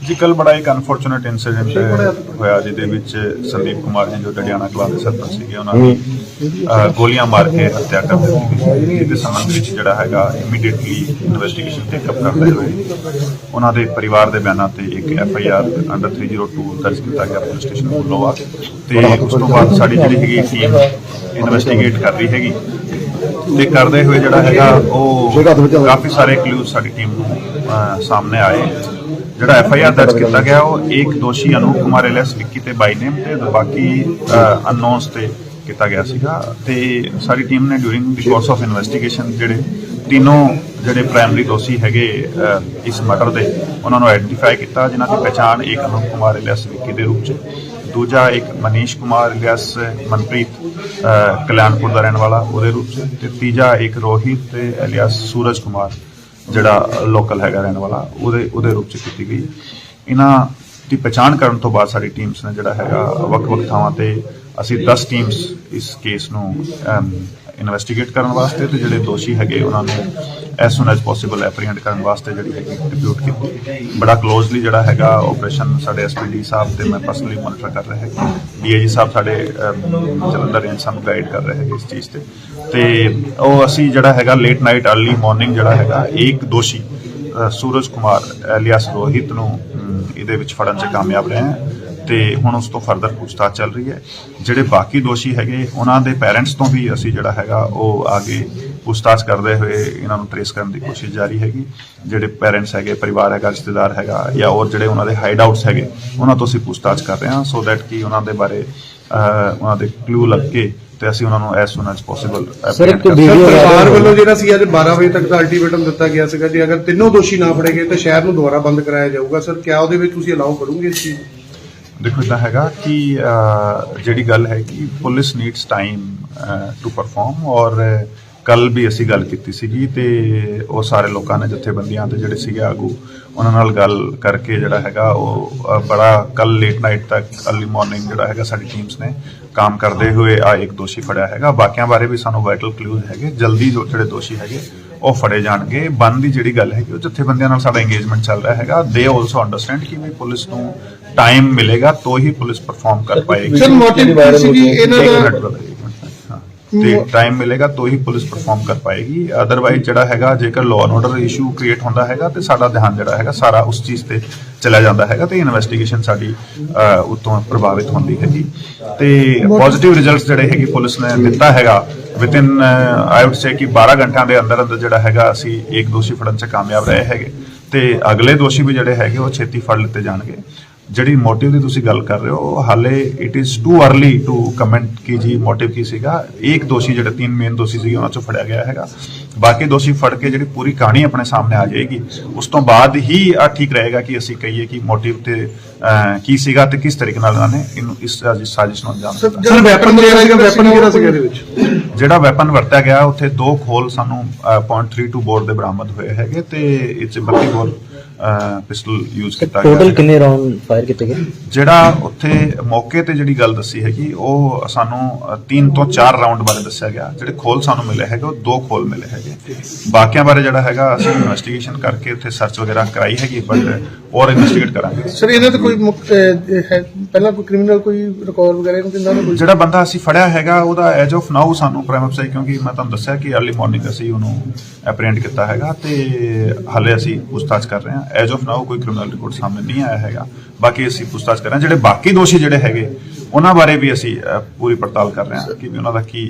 ਜੀ ਕੱਲ ਬੜਾ ਇੱਕ ਅਨਫੋਰਚੂਨੇਟ ਇਨਸੀਡੈਂਟ ਹੋਇਆ ਜਿਹਦੇ ਵਿੱਚ ਸੰਦੀਪ ਕੁਮਾਰ ਨੇ ਜੋ ਡੜਿਆਣਾ ਕਲਾਸ ਦੇ ਸਰਪੰਚ ਸੀਗੇ ਉਹਨਾਂ ਦੀ ਗੋਲੀਆਂ ਮਾਰ ਕੇ ਹੱਤਿਆ ਕਰ ਦਿੱਤੀ ਗਈ ਜਿਹਦੇ ਸੰਬੰਧ ਵਿੱਚ ਜਿਹੜਾ ਹੈਗਾ ਇਮੀਡੀਏਟਲੀ ਇਨਵੈਸਟੀਗੇਸ਼ਨ ਟੇਕ ਅਪ ਕਰਦੇ ਹੋਏ ਉਹਨਾਂ ਦੇ ਪਰਿਵਾਰ ਦੇ ਬਿਆਨਾਂ ਤੇ ਇੱਕ ਐਫ ਆਈ ਆਰ ਅੰਡਰ 302 ਦਰਜ ਕੀਤਾ ਗਿਆ ਪੁਲਿਸ ਸਟੇਸ਼ਨ ਵੱਲੋਂ ਤੇ ਉਸ ਤੋਂ ਬਾਅਦ ਸਾਡੀ ਜਿਹੜੀ ਹੈਗੀ ਟੀਮ ਇਨਵੈਸਟੀਗੇਟ ਕਰ ਰਹੀ ਹੈਗੀ। ਤੇ ਕਰਦੇ ਹੋਏ ਜਿਹੜਾ ਹੈਗਾ ਉਹ ਕਾਫੀ ਸਾਰੇ ਕਲੂਜ਼ ਸਾਡੀ ਟੀਮ ਨੂੰ ਸਾਹਮਣੇ ਆਏ। ਜਿਹੜਾ ਐਫ ਆਈ ਆਰ ਦਰਜ ਕੀਤਾ ਗਿਆ, ਉਹ ਇੱਕ ਦੋਸ਼ੀ ਅਨੂਪ ਕੁਮਾਰ ਐਲਐਸ ਵਿੱਕੀ ਤੇ ਬਾਈ ਨੇਮ ਤੇ ਬਾਕੀ ਅਨਨੋਨਸ ਤੇ ਕੀਤਾ ਗਿਆ ਸੀਗਾ। ਤੇ ਸਾਡੀ ਟੀਮ ਨੇ during the course of investigation ਜਿਹੜੇ ਤਿੰਨੋਂ ਜਿਹੜੇ ਪ੍ਰਾਇਮਰੀ ਦੋਸ਼ੀ ਹੈਗੇ ਇਸ ਮਰਡਰ ਦੇ, ਉਹਨਾਂ ਨੂੰ ਆਇਡੈਂਟੀਫਾਈ ਕੀਤਾ, ਜਿਨ੍ਹਾਂ ਦੀ ਪਛਾਣ ਇੱਕ ਅਨੂਪ ਕੁਮਾਰ ਐਲਐਸ ਵਿੱਕੀ ਦੇ ਰੂਪ ਚ। ਦੂਜਾ ਇੱਕ ਮਨੀਸ਼ ਕੁਮਾਰ ਇਲਿਆਸ ਮਨਪ੍ਰੀਤ ਕਲਿਆਣਪੁਰ ਦਾ ਰਹਿਣ ਵਾਲਾ, ਉਹਦੇ ਰੂਪ ਚ। ਤੇ ਤੀਜਾ ਇੱਕ ਰੋਹਿਤ ਤੇ ਇਲਿਆਸ ਸੂਰਜ ਕੁਮਾਰ। ਜਿਹੜਾ ਲੋਕਲ ਹੈਗਾ ਰਹਿਣ ਵਾਲਾ, ਉਹਦੇ ਉਹਦੇ ਰੂਪ ਚ ਕੀਤੀ ਗਈ। ਇਹਨਾਂ ਦੀ ਪਛਾਣ ਕਰਨ ਤੋਂ ਬਾਅਦ ਸਾਡੀ ਟੀਮਸ ਨੇ ਜਿਹੜਾ ਹੈਗਾ, ਵੱਖ-ਵੱਖ ਥਾਵਾਂ ਤੇ ਅਸੀਂ 10 ਟੀਮਸ ਇਸ ਕੇਸ ਨੂੰ ਇਨਵੈਸਟੀਗੇਟ ਕਰਨ ਵਾਸਤੇ ਤੇ ਜਿਹੜੇ ਦੋਸ਼ੀ ਹੈਗੇ ਉਹਨਾਂ ਨੂੰ as soon as possible apprehend ਕਰਨ ਵਾਸਤੇ ਜਿਹੜੀ ਹੈਗੀ ਡਿਪਿਊਟ ਕੀਤੀ। ਬੜਾ ਕਲੋਜ਼ਲੀ ਜਿਹੜਾ ਹੈਗਾ ਆਪਰੇਸ਼ਨ ਸਾਡੇ ਐਸਪੀਡੀ ਸਾਹਿਬ ਤੇ ਮੈਂ ਪਰਸਨਲੀ ਮੋਨੀਟਰ ਕਰ ਰਿਹਾ ਹਾਂ ਡੀਏਜੀ ਸਾਹਿਬ ਸਾਡੇ ਜਲੰਧਰ ਰੇਂਜ ਸਾਨੂੰ ਗਾਈਡ ਕਰ ਰਹੇ ਹੈਗੇ ਇਸ ਚੀਜ਼ ਤੇ। ਤੇ ਉਹ ਅਸੀਂ ਜਿਹੜਾ ਹੈਗਾ ਲੇਟ ਨਾਈਟ अर्ਲੀ ਮਾਰਨਿੰਗ ਜਿਹੜਾ ਹੈਗਾ, ਇੱਕ ਦੋਸ਼ੀ ਸੂਰਜ ਕੁਮਾਰ ਐਲੀਅਸ ਰੋਹਿਤ ਨੂੰ ਇਹਦੇ ਵਿੱਚ ਫੜਨ 'ਚ ਕਾਮਯਾਬ ਰਹੇ ਹਾਂ। ਤੇ ਹੁਣ ਉਸ ਤੋਂ ਫਰਦਰ ਪੁੱਛਤਾਛ ਚੱਲ ਰਹੀ ਹੈ। ਜਿਹੜੇ ਬਾਕੀ ਦੋਸ਼ੀ ਹੈਗੇ, ਉਹਨਾਂ ਦੇ ਪੇਰੈਂਟਸ ਤੋਂ ਵੀ ਅਸੀਂ ਜਿਹੜਾ ਹੈਗਾ ਉਹ ਆਗੇ ਪੁੱਛਤਾਛ ਕਰਦੇ ਹੋਏ ਇਹਨਾਂ ਨੂੰ ਟ੍ਰੇਸ ਕਰਨ ਦੀ ਕੋਸ਼ਿਸ਼ ਜਾਰੀ ਹੈਗੀ। ਜਿਹੜੇ ਪੈਰੈਂਟਸ ਹੈਗੇ ਪਰਿਵਾਰ ਹੈਗਾ ਰਿਸ਼ਤੇਦਾਰ ਹੈਗਾ ਜਾਂ ਹੋਰ ਜਿਹੜੇ ਉਹਨਾਂ ਦੇ ਹਾਈਡ ਆਊਟਸ ਹੈਗੇ ਉਹਨਾਂ ਤੋਂ ਅਸੀਂ ਪੁੱਛਤਾਛ ਕਰ ਰਹੇ ਹਾਂ ਸੋ ਦੈਟ ਕਿ ਉਹਨਾਂ ਦੇ ਬਾਰੇ ਉਹਨਾਂ ਦੇ ਕਲੂ ਲੱਗ ਕੇ ਤੇ ਅਸੀਂ ਉਹਨਾਂ ਨੂੰ ਐਸ ਸੂਨ ਐਸ ਪੋਸੀਬਲ ਇੱਕ ਸਰ ਸਰਕਾਰ। ਵੱਲੋਂ ਜਿਹੜਾ ਸੀ ਅੱਜ 12 ਵਜੇ ਤੱਕ ਦਾ ਅਲਟੀਮੇਟਮ ਦਿੱਤਾ ਗਿਆ ਸੀਗਾ। ਜੀ ਅਗਰ ਤਿੰਨੋਂ ਦੋਸ਼ੀ ਨਾ ਫੜੇ ਗਏ ਤਾਂ ਸ਼ਹਿਰ ਨੂੰ ਦੁਬਾਰਾ ਬੰਦ ਕਰਾਇਆ ਜਾਊਗਾ। ਸਰ ਕਿਆ ਉਹਦੇ ਵਿੱਚ ਤੁਸੀਂ ਅਲਾਉ ਕਰੋਗੇ ਇਸ ਚੀਜ਼? ਦੇਖੋ ਇਦਾਂ ਹੈਗਾ ਕਿ ਜਿਹੜੀ ਗੱਲ ਹੈ ਕਿ police needs time to perform ਔਰ ਕੱਲ ਵੀ ਅਸੀਂ ਗੱਲ ਕੀਤੀ ਸੀਗੀ ਤੇ ਉਹ ਸਾਰੇ ਲੋਕਾਂ ਨੇ ਜਥੇਬੰਦੀਆਂ ਤੇ ਜਿਹੜੇ ਸੀਗੇ ਆਗੂ ਉਹਨਾਂ ਨਾਲ ਗੱਲ ਕਰਕੇ ਜਿਹੜਾ ਹੈਗਾ ਉਹ ਬੜਾ ਕੱਲ ਲੇਟ ਨਾਈਟ ਤੱਕ ਅਰਲੀ ਮਾਰਨਿੰਗ ਜਿਹੜਾ ਹੈਗਾ ਸਾਡੀ ਟੀਮਸ ਨੇ ਕੰਮ ਕਰਦੇ ਹੋਏ ਆ ਇੱਕ ਦੋਸ਼ੀ ਫੜਿਆ ਹੈਗਾ। ਬਾਕੀਆਂ ਬਾਰੇ ਵੀ ਸਾਨੂੰ ਵਾਈਟਲ ਕਲੂਜ਼ ਹੈਗੇ ਜਲਦੀ ਜੋ ਜਿਹੜੇ ਦੋਸ਼ੀ ਹੈਗੇ ਉਹ ਫੜੇ ਜਾਣਗੇ। ਬੰਦ ਦੀ ਜਿਹੜੀ ਗੱਲ ਹੈਗੀ ਉਹ ਜਥੇਬੰਦੀਆਂ ਨਾਲ ਸਾਡਾ ਇੰਗੇਜਮੈਂਟ ਚੱਲ ਰਿਹਾ ਹੈਗਾ। ਦੇ ਆਲਸੋ ਅੰਡਰਸਟੈਂਡ ਕਿ ਵੀ ਪੁਲਿਸ ਨੂੰ ਟਾਈਮ ਮਿਲੇਗਾ ਤਾਂ ਹੀ ਪੁਲਿਸ ਪਰਫਾਰਮ ਕਰ ਪਾਏਗੀ। ਸਰ ਮੋਟਿਵ ਸੀਗੀ ਇਹਨਾਂ ਦਾ ਮਿੰਟ brother, ਇੱਕ ਮਿੰਟ, ਹਾਂ। ਤੇ ਟਾਈਮ ਮਿਲੇਗਾ ਤਾਂ ਹੀ ਪੁਲਿਸ ਪਰਫਾਰਮ ਕਰ ਪਾਏਗੀ। ਅਦਰਵਾਈਜ਼ ਜਿਹੜਾ ਹੈਗਾ ਜੇਕਰ law and order issue create ਹੁੰਦਾ ਹੈਗਾ ਤੇ ਸਾਡਾ ਧਿਆਨ ਜਿਹੜਾ ਹੈਗਾ ਸਾਰਾ ਉਸ ਚੀਜ਼ ਤੇ ਚਲਾ ਜਾਂਦਾ ਹੈਗਾ ਤੇ ਇਨਵੈਸਟੀਗੇਸ਼ਨ ਸਾਡੀ ਉਤੋਂ ਪ੍ਰਭਾਵਿਤ ਹੁੰਦੀ ਹੈਗੀ। ਤੇ ਪੋਜ਼ਿਟਿਵ ਰਿਜ਼ਲਟਸ ਜਿਹੜੇ ਹੈਗੀ ਪੁਲਿਸ ਨੇ ਦਿੱਤਾ ਹੈਗਾ ਵਿਦਿਨ ਆਈ ਊਡ ਸੇ ਕਿ 12 ਘੰਟਿਆਂ ਦੇ ਅੰਦਰ ਅੰਦਰ ਜਿਹੜਾ ਹੈਗਾ ਅਸੀਂ ਇੱਕ ਦੋਸ਼ੀ ਫੜਨ 'ਚ ਕਾਮਯਾਬ ਰਹੇ ਹੈਗੇ। ਤੇ ਅਗਲੇ ਦੋਸ਼ੀ ਵੀ ਜਿਹੜੇ ਹੈਗੇ ਉਹ ਛੇਤੀ ਫੜ ਲਿੱਤੇ ਜਾਣਗੇ। ਜਿਹੜੀ ਮੋਟਿਵ ਦੀ ਤੁਸੀਂ ਗੱਲ ਕਰ ਰਹੇ ਹੋ ਹਾਲੇ it is too early to comment ਕਿ ਜੀ ਮੋਟਿਵ ਕੀ ਸੀਗਾ। ਇੱਕ ਦੋਸ਼ੀ ਜਿਹੜੇ ਤਿੰਨ ਮੇਨ ਦੋਸ਼ੀ ਸੀਗੇ ਉਹਨਾਂ ਚੋਂ ਫੜਿਆ ਗਿਆ ਹੈਗਾ। ਬਾਕੀ ਦੋਸ਼ੀ ਫੜ ਕੇ ਜਿਹੜੀ ਪੂਰੀ ਕਹਾਣੀ ਆਪਣੇ ਸਾਹਮਣੇ ਆ ਜਾਏਗੀ। ਉਸ ਤੋਂ ਬਾਅਦ ਹੀ ਆ ਠੀਕ ਰਹੇਗਾ ਕਿ ਅਸੀਂ ਕਹੀਏ ਕਿ ਮੋਟਿਵ ਤੇ ਕੀ ਸੀਗਾ ਤੇ ਕਿਸ ਤਰੀਕੇ ਨਾਲ ਉਹਨਾਂ ਨੇ ਇਹਨੂੰ ਇਸ ਸਾਜ਼ਿਸ਼ ਸਾਜ਼ਿਸ਼ ਨੂੰ ਅੰਜਾਮ ਦਿੱਤਾ। ਸਰ ਵੈਪਨ ਜਿਹੜਾ ਸੀਗਾ? ਵੈਪਨ ਕਿਹੜਾ ਸੀਗਾ ਇਹਦੇ ਵਿੱਚ? ਜਿਹੜਾ ਵੈਪਨ ਵਰਤਿਆ ਗਿਆ ਉੱਥੇ ਦੋ ਖੋਲ ਸਾਨੂੰ ਅਹ, .32 ਬੋਰ ਦੇ ਬਰਾਮਦ ਹੋਏ ਹੈਗੇ ਤੇ 32 ਬੋਰ ਪਿਸਟਲ ਯੂਜ਼ ਕੀਤਾ ਗਿਆ ਟੋਟਲ। ਕਿੰਨੇ ਰਾਉਂਡ ਫਾਇਰ ਕੀਤੇ ਗਏ? ਜਿਹੜਾ ਉੱਥੇ ਮੌਕੇ ਤੇ ਜਿਹੜੀ ਗੱਲ ਦੱਸੀ ਹੈਗੀ ਉਹ ਸਾਨੂੰ 3 ਤੋਂ 4 ਰਾਉਂਡ ਬਾਰੇ ਦੱਸਿਆ ਗਿਆ। ਜਿਹੜੇ ਖੋਲ ਸਾਨੂੰ ਮਿਲੇ ਹੈਗੇ ਉਹ ਦੋ ਖੋਲ ਮਿਲੇ ਹੈਗੇ। ਬਾਕੀਆਂ ਬਾਰੇ ਜਿਹੜਾ ਹੈਗਾ ਅਸੀਂ ਇਨਵੈਸਟੀਗੇਸ਼ਨ ਕਰਕੇ ਉੱਥੇ ਸਰਚ ਵਗੈਰਾ ਕਰਾਈ ਹੈਗੀ ਬਟ ਹੋਰ ਇਨਵੈਸਟੀਗੇਟ ਕਰਾਂਗੇ। ਸਰ ਇਹਨਾਂ ਤੇ ਕੋਈ ਪਹਿਲਾਂ ਕੋਈ ਕ੍ਰਿਮੀਨਲ ਕੋਈ ਰਿਕਾਰਡ ਵਗੈਰਾ ਇਹਨਾਂ ਕਿੰਨਾ ਕੋਈ? ਜਿਹੜਾ ਬੰਦਾ ਅਸੀਂ ਫੜਿਆ ਹੈਗਾ ਉਹਦਾ ਐਜ ਆਫ ਨਾਓ ਸਾਨੂੰ ਪ੍ਰਾਈਮ ਅਫਸਰ ਕਿਉਂਕਿ ਮੈਂ ਤੁਹਾਨੂੰ ਦੱਸਿਆ ਕਿ अर्ਲੀ ਮਾਰਨਿੰਗ ਅਸੀਂ ਉਹਨੂੰ ਐਪਰੀਹੈਂਡ ਕੀਤਾ ਹੈਗਾ ਤੇ ਹਾਲੇ ਅਸੀਂ ਪੁੱਛਤਾਛ ਕਰ ਰਹੇ ਹਾਂ। ਐਜ ਆਫ ਨਾਓ ਕੋਈ ਕ੍ਰਿਮੀਨਲ ਰਿਕਾਰਡ ਸਾਹਮਣੇ ਨਹੀਂ ਆਇਆ ਹੈਗਾ। ਬਾਕੀ ਅਸੀਂ ਪੁੱਛਤਾਛ ਕਰ ਰਹੇ ਹਾਂ। ਜਿਹੜੇ ਬਾਕੀ ਦੋਸ਼ੀ ਜਿਹੜੇ ਹੈਗੇ ਉਹਨਾਂ ਬਾਰੇ ਵੀ ਅਸੀਂ ਪੂਰੀ ਪੜਤਾਲ ਕਰ ਰਹੇ ਹਾਂ ਕਿ ਵੀ ਉਹਨਾਂ ਦਾ ਕੀ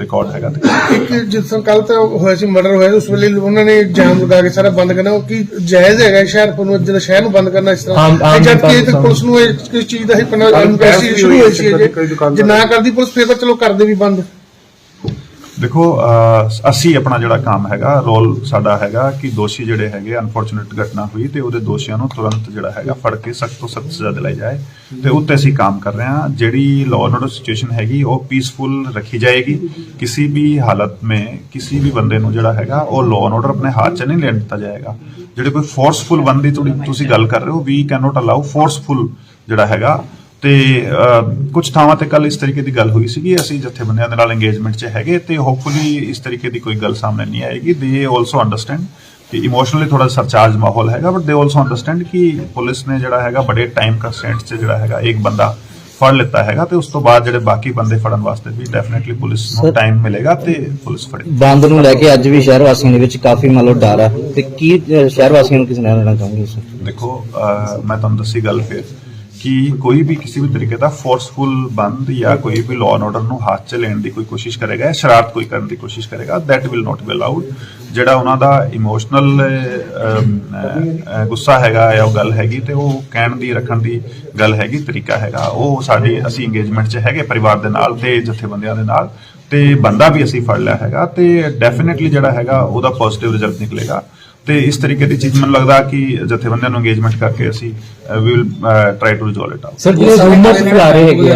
ਰਿਕਾਰਡ ਹੈਗਾ। ਤੇ ਇੱਕ ਜਿਸ ਤਰ੍ਹਾਂ ਕੱਲ ਤਾਂ ਹੋਇਆ ਸੀ ਮਰਡਰ ਹੋਇਆ ਉਸ ਵੇਲੇ ਉਹਨਾਂ ਨੇ ਜਾਮ ਲਗਾ ਕੇ ਸਾਰਾ ਬੰਦ ਕਰਨਾ ਉਹ ਕੀ ਜਾਇਜ਼ ਹੈਗਾ ਸ਼ਹਿਰ ਨੂੰ ਜਦੋਂ ਸ਼ਹਿਰ ਨੂੰ ਬੰਦ ਕਰਨਾ ਇਸ ਤਰ੍ਹਾਂ? ਜਦ ਕਿ ਤਾਂ ਪੁਲਿਸ ਨੂੰ ਇਹ ਕਿਸ ਚੀਜ਼ ਦਾ ਹੀ ਪਨਾ ਇਨਵੈਸਟੀਗੇਸ਼ਨ ਸ਼ੁਰੂ ਹੋਈ ਸੀ ਜੇ ਜੇ ਨਾ ਕਰਦੀ ਪੁਲਿਸ ਫੇਰ ਤਾਂ ਚਲੋ ਕਰਦੇ ਵੀ ਬੰਦ। ਦੇਖੋ ਅਸੀਂ ਆਪਣਾ ਜਿਹੜਾ ਕੰਮ ਹੈਗਾ, ਰੋਲ ਸਾਡਾ ਹੈਗਾ ਕਿ ਦੋਸ਼ੀ ਜਿਹੜੇ ਹੈਗੇ ਅਨਫੋਰਚੂਨੇਟ ਘਟਨਾ ਹੋਈ ਤੇ ਉਹਦੇ ਦੋਸ਼ੀਆਂ ਨੂੰ ਤੁਰੰਤ ਜਿਹੜਾ ਹੈਗਾ ਫੜ ਕੇ ਸਖਤ ਤੋਂ ਸਖਤ ਸਜ਼ਾ ਦਿਲਾਈ ਜਾਏ ਤੇ ਉੱਤੇ ਅਸੀਂ ਕੰਮ ਕਰ ਰਹੇ ਹਾਂ। ਜਿਹੜੀ ਲਾਅ ਐਂਡ ਆਰਡਰ ਸਿਚੁਏਸ਼ਨ ਹੈਗੀ, ਉਹ ਪੀਸਫੁਲ ਰੱਖੀ ਜਾਏਗੀ। ਕਿਸੇ ਵੀ ਹਾਲਤ में ਕਿਸੇ ਵੀ ਬੰਦੇ ਨੂੰ ਜਿਹੜਾ ਹੈਗਾ, ਉਹ ਲਾਅ ਐਂਡ ਆਰਡਰ ਆਪਣੇ ਹੱਥ 'ਚ ਨਹੀਂ ਲੈਣ ਦਿੱਤਾ ਜਾਏਗਾ। ਜਿਹੜੇ ਕੋਈ ਫੋਰਸਫੁਲ ਬੰਦੀ ਤੁਹਾਡੀ ਤੁਸੀਂ ਗੱਲ ਕਰ ਰਹੇ ਹੋ we cannot not allow forceful ਜਿਹੜਾ ਹੈਗਾ ਤੇ ਕੁਝ ਥਾਵਾਂ ਤੇ ਕੱਲ ਇਸ ਤਰੀਕੇ ਦੀ ਗੱਲ ਹੋਈ ਸੀਗੀ ਅਸੀਂ ਜਥੇਬੰਦੀਆਂ ਦੇ ਨਾਲ ਇੰਗੇਜਮੈਂਟ 'ਚ ਹੈਗੇ ਤੇ ਹੋਪਫੁਲੀ ਇਸ ਤਰੀਕੇ ਦੀ ਕੋਈ ਗੱਲ ਸਾਹਮਣੇ ਨਹੀਂ ਆਏਗੀ। ਦੇ ਆਲਸੋ ਅੰਡਰਸਟੈਂਡ ਕਿ ਇਮੋਸ਼ਨਲੀ ਥੋੜਾ ਸਰਚਾਰਜ ਮਾਹੌਲ ਹੈਗਾ ਬਟ ਦੇ ਆਲਸੋ ਅੰਡਰਸਟੈਂਡ ਕਿ ਪੁਲਿਸ ਨੇ ਜਿਹੜਾ ਹੈਗਾ ਬੜੇ ਟਾਈਮ ਕੰਸਟੈਂਟ 'ਚ ਜਿਹੜਾ ਹੈਗਾ ਇੱਕ ਬੰਦਾ ਫੜ ਲਿੱਤਾ ਹੈਗਾ ਤੇ ਉਸ ਤੋਂ ਬਾਅਦ ਜਿਹੜੇ ਬਾਕੀ ਬੰਦੇ ਫੜਨ ਵਾਸਤੇ ਵੀ ਡੈਫੀਨਿਟਲੀ ਪੁਲਿਸ ਨੂੰ ਟਾਈਮ ਮਿਲੇਗਾ ਤੇ ਪੁਲਿਸ ਫੜੇ। ਬੰਦ ਨੂੰ ਲੈ ਕੇ ਅੱਜ ਵੀ ਸ਼ਹਿਰ ਵਾਸੀਆਂ ਦੇ ਵਿੱਚ ਕਾਫੀ ਮੰਨ ਲਓ ਡਰ ਆ। ਤੇ ਕੀ ਸ਼ਹਿਰ ਵਾਸੀਆਂ ਨੂੰ ਕਿਸ ਨਾਲ ਲੈਣਾ ਚਾਹੋਗੇ ਦੇਖੋ ਮੈਂ ਤੁਹਾਨੂੰ ਦੱਸੀ ਗੱਲ ਫਿਰ। ਕਿ ਕੋਈ ਵੀ ਕਿਸੇ ਵੀ ਤਰੀਕੇ ਦਾ ਫੋਰਸਫੁਲ ਬੰਦ ਜਾਂ ਕੋਈ ਵੀ ਲਾਅ ਐਂਡ ਆਰਡਰ ਨੂੰ ਹੱਥ 'ਚ ਲੈਣ ਦੀ ਕੋਈ ਕੋਸ਼ਿਸ਼ ਕਰੇਗਾ ਜਾਂ ਸ਼ਰਾਰਤ ਕੋਈ ਕਰਨ ਦੀ ਕੋਸ਼ਿਸ਼ ਕਰੇਗਾ, that will not be allowed ਜਿਹੜਾ ਉਹਨਾਂ ਦਾ ਇਮੋਸ਼ਨਲ ਗੁੱਸਾ ਹੈਗਾ ਜਾਂ ਉਹ ਗੱਲ ਹੈਗੀ ਤੇ ਉਹ ਕਹਿਣ ਦੀ, ਰੱਖਣ ਦੀ ਗੱਲ ਹੈਗੀ, ਤਰੀਕਾ ਹੈਗਾ। ਉਹ ਸਾਡੇ, ਅਸੀਂ ਇੰਗੇਜਮੈਂਟ 'ਚ ਹੈਗੇ ਪਰਿਵਾਰ ਦੇ ਨਾਲ ਤੇ ਜਥੇਬੰਦੀਆਂ ਦੇ ਨਾਲ ਤੇ ਬੰਦਾ ਵੀ ਅਸੀਂ ਫੜ ਲਿਆ ਹੈਗਾ ਤੇ ਡੈਫੀਨਿਟਲੀ ਜਿਹੜਾ ਹੈਗਾ ਉਹਦਾ ਪੋਜ਼ਿਟਿਵ ਰਿਜ਼ਲਟ ਨਿਕਲੇਗਾ। ਤੇ ਇਸ ਤਰੀਕੇ ਦੀ ਚੀਜ਼ ਮੈਨੂੰ ਲੱਗਦਾ ਕਿ ਜਥੇਬੰਦੀਆਂ ਨੂੰ ਇੰਗੇਜਮੈਂਟ ਕਰਕੇ ਅਸੀਂ ਵੀ will try to resolve it out sir ਜਿਹੜੇ ਰੂਮਰਸ ਫੈਲਾ ਰਹੇ ਹੈਗੇ।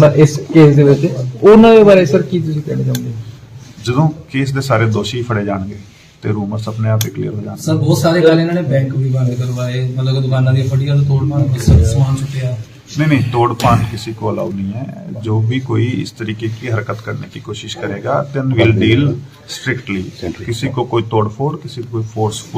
ਆ ਇਸ ਕੇਸ ਦੇ ਵਿੱਚ ਉਹਨਾਂ ਦੇ ਬਾਰੇ ਸਰ ਕੀ ਤੁਸੀਂ ਕਹਿਣਾ ਚਾਹੁੰਦੇ ਜਦੋਂ ਕੇਸ ਦੇ ਸਾਰੇ ਦੋਸ਼ੀ ਫੜੇ ਜਾਣਗੇ ਤੇ ਰੂਮਰਸ ਆਪਣੇ ਆਪ ਹੀ ਕਲੀਅਰ ਹੋ ਜਾਣਗੇ ਸਰ ਬਹੁਤ ਸਾਰੇ ਗੱਲ ਇਹਨਾਂ ਨੇ ਬੈਂਕ ਵੀ ਬੰਦ ਕਰਵਾਏ ਮਤਲਬ ਕਿ ਦੁਕਾਨਾਂ ਦੀਆਂ ਫੜੀਆਂ ਤੋਂ ਤੋੜ ਮਾਰ ਸਮਾਨ ਚੁੱਕਿਆ नहीं नहीं तोड़ पान किसी को अलाउ नहीं है जो भी कोई इस तरीके की हरकत करने की कोशिश करेगा देन विल डील स्ट्रिक्टली किसी को कोई तोड़फोड़ किसी को कोई फोर्सफुल